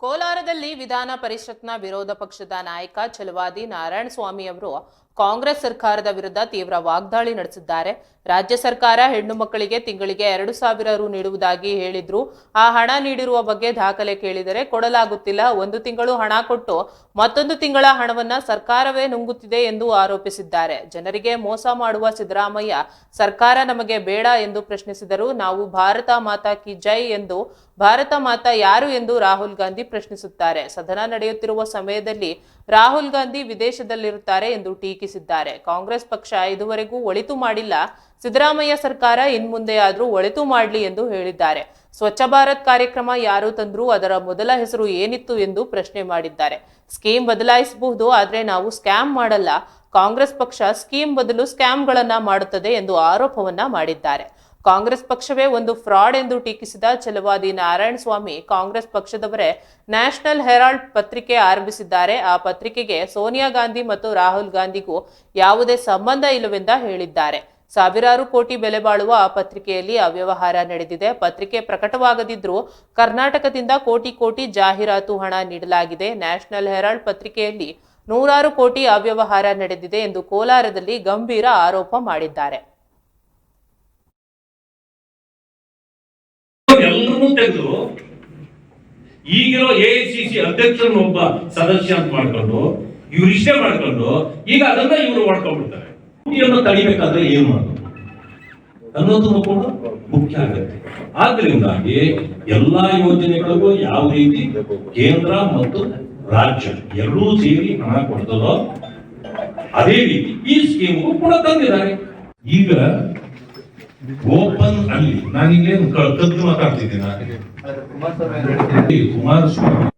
ಕೋಲಾರದಲ್ಲಿ ವಿಧಾನ ಪರಿಷತ್ನ ವಿರೋಧ ಪಕ್ಷದ ನಾಯಕ ಛಲವಾದಿ ನಾರಾಯಣ ಸ್ವಾಮಿ ಅವರು ಕಾಂಗ್ರೆಸ್ ಸರ್ಕಾರದ ವಿರುದ್ಧ ತೀವ್ರ ವಾಗ್ದಾಳಿ ನಡೆಸಿದ್ದಾರೆ. ರಾಜ್ಯ ಸರ್ಕಾರ ಹೆಣ್ಣು ಮಕ್ಕಳಿಗೆ ತಿಂಗಳಿಗೆ ಎರಡು ಸಾವಿರ ರು ನೀಡುವುದಾಗಿ ಹೇಳಿದ್ರು. ಆ ಹಣ ನೀಡಿರುವ ಬಗ್ಗೆ ದಾಖಲೆ ಕೇಳಿದರೆ ಕೊಡಲಾಗುತ್ತಿಲ್ಲ. ಒಂದು ತಿಂಗಳು ಹಣ ಕೊಟ್ಟು ಮತ್ತೊಂದು ತಿಂಗಳ ಹಣವನ್ನ ಸರ್ಕಾರವೇ ನುಂಗುತ್ತಿದೆ ಎಂದು ಆರೋಪಿಸಿದ್ದಾರೆ. ಜನರಿಗೆ ಮೋಸ ಮಾಡುವ ಸಿದ್ದರಾಮಯ್ಯ, ಸರ್ಕಾರ ನಮಗೆ ಬೇಡ ಎಂದು ಪ್ರಶ್ನಿಸಿದರು. ನಾವು ಭಾರತ ಮಾತಾ ಕಿ ಜೈ ಎಂದು, ಭಾರತ ಮಾತಾ ಯಾರು ಎಂದು ರಾಹುಲ್ ಗಾಂಧಿ ಪ್ರಶ್ನಿಸುತ್ತಾರೆ. ಸದನ ನಡೆಯುತ್ತಿರುವ ಸಮಯದಲ್ಲಿ ರಾಹುಲ್ ಗಾಂಧಿ ವಿದೇಶದಲ್ಲಿರುತ್ತಾರೆ ಎಂದು ಟೀಕಿಸಿದ್ದಾರೆ. ಕಾಂಗ್ರೆಸ್ ಪಕ್ಷ ಇದುವರೆಗೂ ಒಳಿತು ಮಾಡಿಲ್ಲ. ಸಿದ್ದರಾಮಯ್ಯ ಸರ್ಕಾರ ಇನ್ಮುಂದೆ ಆದ್ರೂ ಒಳಿತು ಮಾಡಲಿ ಎಂದು ಹೇಳಿದ್ದಾರೆ. ಸ್ವಚ್ಛ ಭಾರತ್ ಕಾರ್ಯಕ್ರಮ ಯಾರು ತಂದ್ರು ಅದರ ಮೊದಲ ಹೆಸರು ಏನಿತ್ತು ಎಂದು ಪ್ರಶ್ನೆ ಮಾಡಿದ್ದಾರೆ. ಸ್ಕೀಮ್ ಬದಲಾಯಿಸಬಹುದು, ಆದರೆ ನಾವು ಸ್ಕ್ಯಾಮ್ ಮಾಡಲ್ಲ. ಕಾಂಗ್ರೆಸ್ ಪಕ್ಷ ಸ್ಕೀಮ್ ಬದಲು ಸ್ಕ್ಯಾಮ್ಗಳನ್ನ ಮಾಡುತ್ತದೆ ಎಂದು ಆರೋಪವನ್ನ ಮಾಡಿದ್ದಾರೆ. ಕಾಂಗ್ರೆಸ್ ಪಕ್ಷವೇ ಒಂದು ಫ್ರಾಡ್ ಎಂದು ಟೀಕಿಸಿದ ಛಲವಾದಿ ನಾರಾಯಣ ಸ್ವಾಮಿ ಕಾಂಗ್ರೆಸ್ ಪಕ್ಷದವರೇ ನ್ಯಾಷನಲ್ ಹೆರಾಲ್ಡ್ ಪತ್ರಿಕೆ ಆರಂಭಿಸಿದ್ದಾರೆ. ಆ ಪತ್ರಿಕೆಗೆ ಸೋನಿಯಾ ಗಾಂಧಿ ಮತ್ತು ರಾಹುಲ್ ಗಾಂಧಿಗೂ ಯಾವುದೇ ಸಂಬಂಧ ಇಲ್ಲವೆಂದ ಹೇಳಿದ್ದಾರೆ. ಸಾವಿರಾರು ಕೋಟಿ ಬೆಲೆ ಬಾಳುವ ಆ ಪತ್ರಿಕೆಯಲ್ಲಿ ಅವ್ಯವಹಾರ ನಡೆದಿದೆ. ಪತ್ರಿಕೆ ಪ್ರಕಟವಾಗದಿದ್ದರೂ ಕರ್ನಾಟಕದಿಂದ ಕೋಟಿ ಕೋಟಿ ಜಾಹೀರಾತು ಹಣ ನೀಡಲಾಗಿದೆ. ನ್ಯಾಷನಲ್ ಹೆರಾಲ್ಡ್ ಪತ್ರಿಕೆಯಲ್ಲಿ ನೂರಾರು ಕೋಟಿ ಅವ್ಯವಹಾರ ನಡೆದಿದೆ ಎಂದು ಕೋಲಾರದಲ್ಲಿ ಗಂಭೀರ ಆರೋಪ ಮಾಡಿದ್ದಾರೆ. ಎಲ್ಲರನ್ನೂ ತೆಗೆದು ಈಗಿರೋ ಎ ಸಿ ಸಿ ಅಧ್ಯಕ್ಷರನ್ನ ಒಬ್ಬ ಸದಸ್ಯ ಅಂತ ಮಾಡ್ಕೊಂಡು, ಇವ್ರು ಇಷ್ಟೇ ಮಾಡ್ಕೊಂಡು, ಈಗ ಅದನ್ನ ಇವರು ಮಾಡ್ಕೊಂಡ್ಬಿಡ್ತಾರೆ. ತಡಿಬೇಕಾದ್ರೆ ಏನ್ ಮಾಡೋದು? ಅನ್ನೋದನ್ನು ಕೂಡ ಮುಖ್ಯ ಆಗುತ್ತೆ. ಆದ್ರಿಂದಾಗಿ ಎಲ್ಲಾ ಯೋಜನೆಗಳಿಗೂ ಯಾವ ರೀತಿ ಕೇಂದ್ರ ಮತ್ತು ರಾಜ್ಯ ಎರಡೂ ಸೇರಿ ಹಣ ಕೊಡ್ತದೋ, ಅದೇ ರೀತಿ ಈ ಸ್ಕೀಮ್ಗೂ ಕೂಡ ತಂದಿದ್ದಾರೆ. ಈಗ ಓಪನ್ ಅಲ್ಲಿ. ನಾನಿಲ್ಲೇನು ಕದ್ದು ಮಾತಾಡ್ತಿದ್ದೀನಿ ಕುಮಾರಸ್ವಾಮಿ.